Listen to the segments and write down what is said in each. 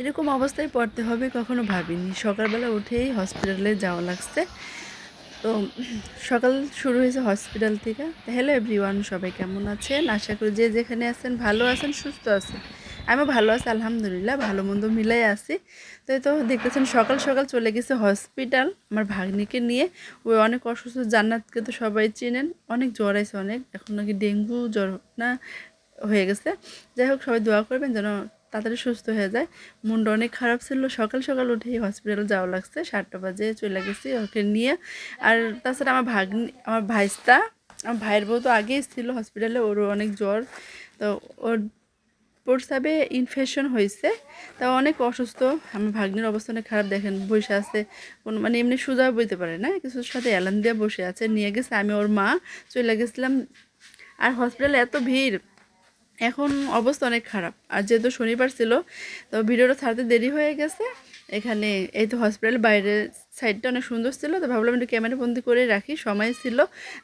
এরকম অবস্থায় পড়তে হবে কখনো ভাবিনি। সকালবেলা উঠেই হসপিটালে যাওয়া লাগছে। তো সকাল শুরু হয়েছে হসপিটাল থেকে। হ্যালো এভরিওয়ান সবাই কেমন আছেন? আশা করি যে যেখানে আছেন ভালো আছেন, সুস্থ আছেন। আমি ভালো আছি, আলহামদুলিল্লাহ, ভালো মন্দ মিলাই আছি। তো তো দেখতেছেন সকাল সকাল চলে গেছে হসপিটাল আমার ভাগ্নিকে নিয়ে। ওই অনেক অসুস্থ, জান্নাতকে তো সবাই চেনেন। অনেক জ্বর আছে অনেক। এখন নাকি ডেঙ্গু জ্বর না হয়ে গেছে। যাই হোক, সবাই দোয়া করবেন যেন তাড়াতাড়ি সুস্থ হয়ে যায়। মনটা অনেক খারাপ ছিল। সকাল সকাল উঠেই হসপিটালে যাওয়া লাগছে। সাতটা বাজে চলে গেছি ওকে নিয়ে। আর তাছাড়া আমার ভাগ্নি, আমার ভাইস্তা, আমার ভাইয়ের বউ তো আগেই ছিল হসপিটালে ওরও অনেক জ্বর। তো ওর প্রস্রাবে ইনফেকশন হয়েছে। তা অনেক অসুস্থ। আমার ভাগ্নির অবস্থা অনেক খারাপ। দেখেন, বসে আছে। কোনো মানে এমনি সোজা বইতে পারে না। কিছুর সাথে অ্যালান দিয়ে বসে আছে। নিয়ে গেছে। আমি ওর মা চলে গেছিলাম। আর হসপিটালে এত ভিড়। এখন অবস্থা অনেক খারাপ। আর যেহেতু শনিবার ছিল, তো ভিডিওটা ছাড়তে দেরি হয়ে গেছে। এখানে এই তো হসপিটালের বাইরের সাইডটা অনেক সুন্দর ছিল, তো ভাবলাম একটু ক্যামেরা বন্দি করে রাখি। সময় ছিল,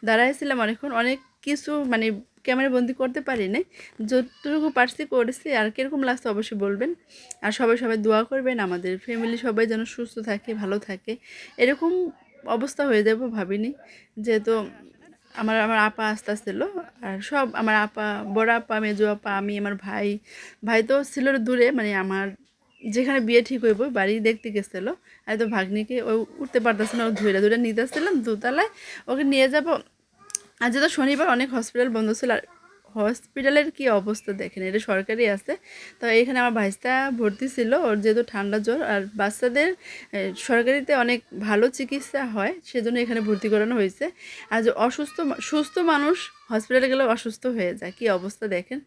দাঁড়াইছিলাম অনেকক্ষণ। অনেক কিছু মানে ক্যামেরা বন্দি করতে পারি নাই। যতটুকু পারছি করেছি, আর কীরকম লাগছে অবশ্যই বলবেন। আর সবাই সবাই দোয়া করবেন, আমাদের ফ্যামিলি সবাই যেন সুস্থ থাকে, ভালো থাকে। এরকম অবস্থা হয়ে যাব ভাবিনি। যেহেতু আমার আমার আপা আস্তে আসছিল আর সব আমার আপা, বড় আপা, মেজো আপা, আমি, আমার ভাই ভাই তো ছিল দূরে মানে আমার যেখানে বিয়ে ঠিক হইব, বাড়ি দেখতে গেছিল আর তো ভাগ্নিকে ও উঠতে পারতেছে না, ও ধুয়ে ধুয়ে নিতে আসছিলাম দুতলায়। ওকে নিয়ে যাব। আর যেহেতু শনিবার, অনেক হসপিটাল বন্ধ ছিল, আর হসপিটালের কি অবস্থা দেখেন, এটা সরকারি আছে। তো এখানে আমার ভাইস্তা ভর্তি ছিল, ওর যেহেতু ঠান্ডা জ্বর, আর বাচ্চাদের সরকারিতে অনেক ভালো চিকিৎসা হয়, সেজন্য এখানে ভর্তি করানো হয়েছে। আর অসুস্থ সুস্থ মানুষ হসপিটালে গেলে অসুস্থ হয়ে যায়, কি অবস্থা দেখেন।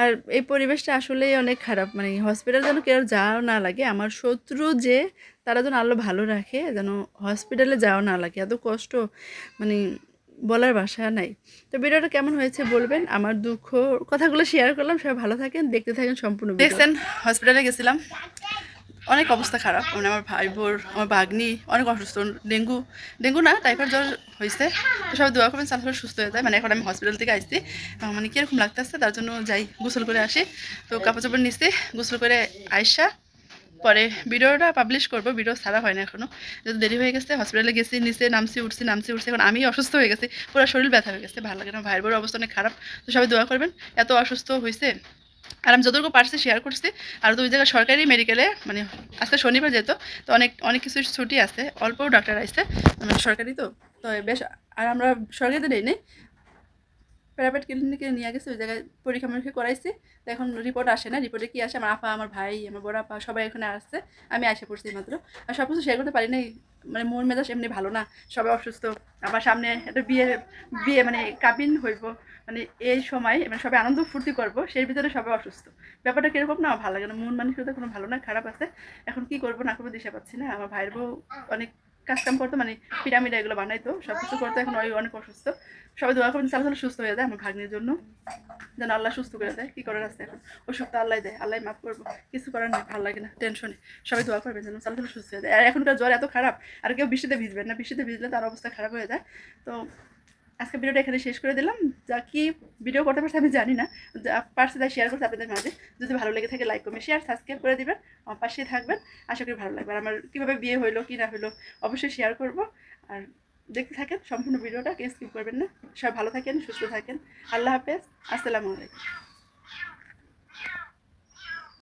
আর এই পরিবেশটা আসলেই অনেক খারাপ মানে হসপিটাল যেন কেউ যাওয়া না লাগে, আমার শত্রু যে, তারা যেন আলো ভালো রাখে, যেন হসপিটালে যাওয়া না লাগে, এত কষ্ট মানে বলার ভাষা নাই। তো ভিডিওটা কেমন হয়েছে বলবেন? আমার দুঃখ, কথাগুলো শেয়ার করলাম, সবাই ভালো থাকেন, দেখতে থাকেন সম্পূর্ণ দেখছেন হসপিটালে গেছিলাম। অনেক অবস্থা খারাপ মানে আমার ভাই বোর আমার ভাগ্নি অনেক অসুস্থ, ডেঙ্গু ডেঙ্গু না টাইফয়েড জ্বর হয়েছে। তো সবাই দোয়া করবেন তাহলে সুস্থ হয়ে যায়। মানে এখন আমি হসপিটাল থেকে আসছি। মানে কীরকম লাগতেছে, তার জন্য যাই, গোসল করে আসি। তো কাপড় চোপড় নিচ্ছি গোসল করে আইসা পরে ভিডিওটা পাবলিশ করব, ভিডিও ছাড়া হয় না এখনও যেহেতু দেরি হয়ে গেছে হসপিটালে গেছি, নিচে নামছি, উঠছি নামছি, উঠছি, এখন আমি অসুস্থ হয়ে গেছি, পুরো শরীর ব্যথা হয়ে গেছে, ভালো লাগে না, ভাইয়ের বড় অবস্থা অনেক খারাপ, তো সবাই দোয়া করবেন, এত অসুস্থ হয়েছে আর আমি যতটুকু পারছি শেয়ার করছি, আর দুই জায়গায় সরকারি মেডিকেলে মানে আজকে শনিবার যেত তো অনেক অনেক কিছু ছুটি আছে অল্প ডাক্তার আসছে মানে সরকারি তো তো বেশ, আর আমরা সরকারিতে নেই নেই প্রাইভেট ক্লিনিকে নিয়ে গেছে, ওই জায়গায় পরীক্ষা মরীক্ষা করাইছি। তো এখন রিপোর্ট আসে না রিপোর্টে কি আসে? আমার আপা, আমার ভাই, আমার বড় আপা সবাই এখানে আসছে, আমি আসে পড়ছি মাত্র। আর সব কিছু শেয়ার করতে পারি নাই মানে মন মেজাজ এমনি ভালো না, সবাই অসুস্থ। আবার সামনে একটা বিয়ে বিয়ে মানে কাবিন হইব মানে এই সময় মানে সবাই আনন্দ ফুর্তি করব, সেই ভিতরে সবাই অসুস্থ। ব্যাপারটা কীরকম না, ভালো লাগে না, মন মানসিকতা কোনো ভালো না, খারাপ আছে। এখন কি করব না করব দিশা পাচ্ছি না, আমার ভাইয়ের বউ অনেক কাজকাম করতো মানে পিরামিড এগুলো বানাইতো সব কিছু করতো, এখন ওই অনেক অসুস্থ। সবাই দোয়া করবেন চালা সুস্থ হয়ে যায় আমার ভাগ্নের জন্য। যেন আল্লাহ সুস্থ করে দেয়, কি করার আছে এখন? ওষুধ তো আল্লাহ দেয় আল্লাহ মাফ করব। কিছু করার নেই, ভালো লাগে না টেনশনে সবাই দোয়া করবেন যেন চালা সুস্থ হয়ে যায়। আর এখনকার জ্বর এত খারাপ, আর কেউ বৃষ্টিতে ভিজবেন না, বৃষ্টিতে ভিজলে তার অবস্থা খারাপ হয়ে যায়। তো আজকে ভিডিওটা এখানে শেষ করে দিলাম। যা কি ভিডিও করতে পারছে আমি জানি না। পারছি তাই শেয়ার করছে আপনাদের মাঝে। যদি ভালো লেগে থাকে লাইক কমে শেয়ার সাবস্ক্রাইব করে দেবেন। আমার পাশেই থাকবেন। আশা করি ভালো লাগবে। আর আমার কীভাবে বিয়ে হইল, কি না হইল, অবশ্যই শেয়ার করব। আর দেখতে থাকেন সম্পূর্ণ ভিডিওটা স্কিপ করবেন না। সবাই ভালো থাকেন, সুস্থ থাকেন। আল্লাহ হাফেজ। আসসালামু আলাইকুম।